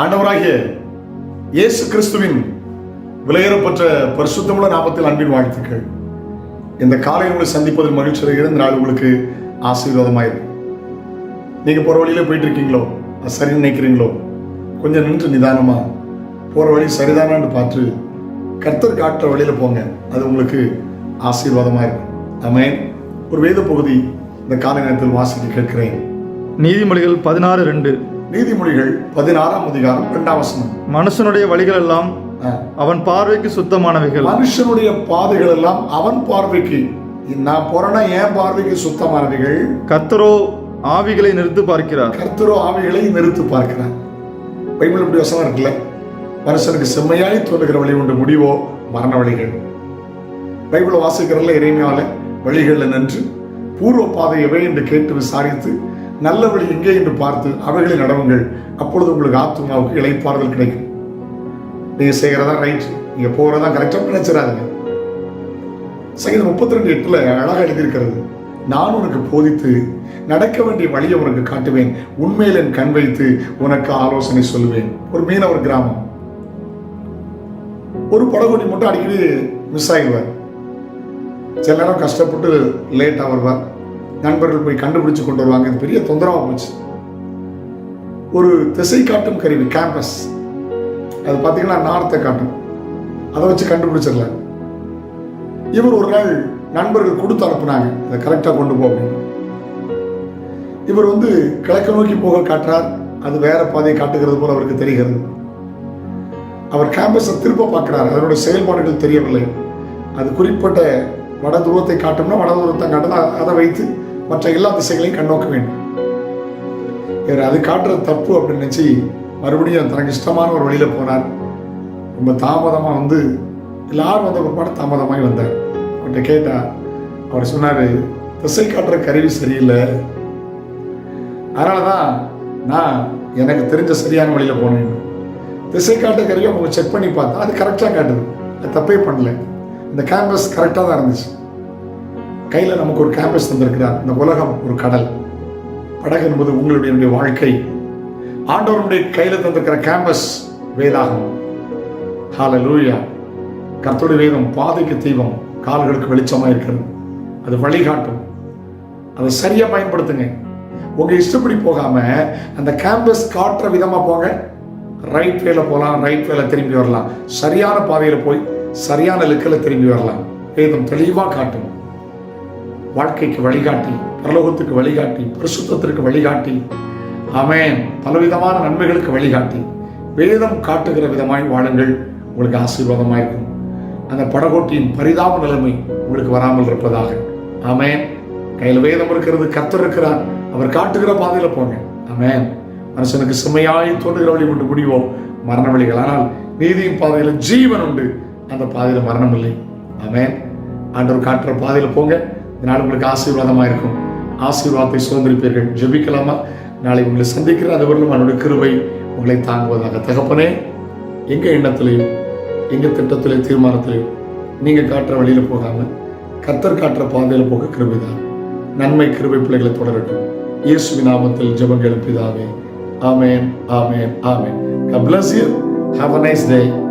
ஆண்டவராகிய இயேசு கிறிஸ்துவின் விலையேறப்பட்ட பரிசுத்தமுள்ள நாமத்தில் அன்பின் வாழ்த்துக்கள். இந்த காலை உங்களை சந்திப்பதில் மகிழ்ச்சி அடைகிற இந்த நாள் உங்களுக்கு ஆசீர்வாதமாயிருக்கும். நீங்கள் போகிற வழியில் போயிட்டு இருக்கீங்களோ அது சரின்னு நினைக்கிறீங்களோ? கொஞ்சம் நின்று நிதானமாக போகிற வழி சரிதானான்னு பார்த்து கர்த்தர் காட்டுற வழியில் போங்க. அது உங்களுக்கு ஆசீர்வாதமா இருக்கும் ஆமென். ஒரு வேத பகுதி இந்த காலை நேரத்தில் வாசிக்க கேட்கிறேன். நீதிமொழிகள் பதினாறு ரெண்டு. நீதிமொழிகள் பதினாறாம் அதிகாரம் இரண்டாம் வசனம். மனுஷனுடைய வழிகள் எல்லாம். அவன் பார்வைக்கு சுத்தமானவைகள். மனுஷனுடைய பாதைகள் எல்லாம் அவன் பார்வைக்கு. நான் போறேன்னா என் பார்வைக்கு சுத்தமானவைகள். கர்த்தரோ ஆவிகளை நிறுத்து பார்க்கிறார். கர்த்தரோ ஆவிகளை நிறுத்து பார்க்கிறார். பைபிள் இப்படி வசனம் இருக்குல்ல? மனுஷனுக்கு செம்மையாய் தோன்றுகிற வழி உண்டு. முடிவோ மரண வழிகள். பைபிள் வாசிக்கிறதுல இறைமையால வழிகளில் நின்று பூர்வ பாதை எவை என்று கேட்டு விசாரித்து நல்ல வழி எங்கே என்று பார்த்து அவைகளை நடவுங்கள். அப்பொழுது உங்களுக்கு ஆத்மாவுக்கு இழைப்பாறுதல் கிடைக்கும். நீங்க செய்கிறதா ரைட் நீங்க போறதா கரெக்டா நினைச்சிடாதீங்க. சங்கீதம் முப்பத்தி ரெண்டு எட்டுல அழகா எழுதியிருக்கிறது. நான் உனக்கு போதித்து நடக்க வேண்டிய வழியை உனக்கு காட்டுவேன். உண்மையில் என் கண் வைத்து உனக்கு ஆலோசனை சொல்லுவேன். ஒரு மீனவர் கிராமம். ஒரு படகுடி மட்டும் அடிக்கடி மிஸ் ஆகிடுவார் சில நேரம் கஷ்டப்பட்டு லேட்டாக வருவார். நண்பர்கள் போய் கண்டுபிடிச்சு கொண்டு வருவாங்க. இது பெரிய தொந்தரவாக போச்சு. ஒரு திசை காட்டும் கருவி கேம்பஸ் அது பார்த்தீங்கன்னா நாணத்தை காட்டும். அதை வச்சு கண்டுபிடிச்சிடலாம் இவர் ஒரு நாள் நண்பர்கள் கொடுத்து அனுப்புனாங்க. அதை கரெக்டாக கொண்டு போ அப்படின்னு. இவர் வந்து கிழக்கு நோக்கி போக காட்டுறார். அது வேற பாதையை காட்டுகிறது போல அவருக்கு தெரிகிறது. அவர் கேம்பஸை திரும்ப பார்க்கிறார். அதனுடைய செயல்பாடுகள் தெரியவில்லை. அது குறிப்பிட்ட வட துருவத்தை காட்டும்னா வட துருவத்தை காட்டினா அதை வைத்து மற்ற எல்லா திசைகளையும் கண்ணோக்க வேண்டும். இவர் அது காட்டுறது தப்பு அப்படின்னு நினச்சி மறுபடியும் தனக்கு இஷ்டமான ஒரு வழியில் போனார். ரொம்ப தாமதமாக வந்து எல்லாரும் வந்த பிற்பாடு தாமதமாகி வந்தார். அவர்கிட்ட கேட்டால் அவர் சொன்னார் திசை காட்டுற கருவி சரியில்லை. அதனால தான் நான் எனக்கு தெரிஞ்ச சரியான வழியில் போனேன். திசை காட்ட கருவி அவங்க செக் பண்ணி பார்த்தா அது கரெக்டாக காட்டுது. அது தப்பே பண்ணல. இந்த கேம்பஸ் கரெக்டாக தான் இருந்துச்சு. கையில் நமக்கு ஒரு கேம்பஸ் தந்திருக்கிறார். இந்த உலகம் ஒரு கடல். படகு என்பது உங்களுடைய வாழ்க்கை. ஆண்டவருடைய கையில் தந்திருக்கிற கேம்பஸ் வேதாகம். ஹால லூயா கத்தோடு வேதம் பாதைக்கு தீபம் கால்களுக்கு வெளிச்சமாக இருக்கிறது. அது வழிகாட்டும். அதை சரியாக பயன்படுத்துங்க. உங்கள் இஷ்டப்படி போகாமல் அந்த கேம்பஸ் காட்டுற விதமாக போங்க. ரைட் வேல போகலாம் ரைட் வேல திரும்பி வரலாம். சரியான பாதையில் போய் சரியான லுக்கில் திரும்பி வரலாம். வேதம் தெளிவாக காட்டும். வாழ்க்கைக்கு வழிகாட்டி பரலோகத்துக்கு வழிகாட்டி பரிசுத்தத்திற்கு வழிகாட்டி. அமேன் பலவிதமான நன்மைகளுக்கு வழிகாட்டி. வேதம் காட்டுகிற விதமாய் வாழுங்கள். உங்களுக்கு ஆசீர்வாதமாக இருக்கும். அந்த படகோட்டியின் பரிதாப நிலைமை உங்களுக்கு வராமல் இருப்பதாக. அமேன் கையில் வேதம் இருக்கிறது கர்த்தர் இருக்கிறார். அவர் காட்டுகிற பாதையில போங்க. அமேன் மனுஷனுக்கு சுமையாய் தோன்றுகிற வழி கொண்டு முடிவோம். மரண வழிகள் ஆனால் நீதியின் பாதையில ஜீவன் உண்டு. அந்த பாதையில் மரணம் இல்லை. அமேன் ஆண்டவர் காட்டுற பாதையில போங்க. இதனால் உங்களுக்கு ஆசீர்வாதமாக இருக்கும். ஆசீர்வாதத்தை சுதந்திரிப்பீர்கள். ஜெபிக்கலாமா? நாளை உங்களை சந்திக்கிற அந்த வரலும் அவனுடைய கிருவை உங்களை தாங்குவதாக. தகப்பனே எங்கள் எண்ணத்திலையும் எங்கள் திட்டத்திலையும் தீர்மானத்திலையும் நீங்கள் காட்டுற வழியில் போகாமல் கர்த்தர் காட்டுற பாதையில் போக கிருபைதான். நன்மை கிருபை பிள்ளைகளை தொடரட்டும். இயேசுவி நாமத்தில் ஜெபம் எழுப்பிதாவே ஆமேன் ஆமேன் ஆமேன். God bless you. Have a nice day.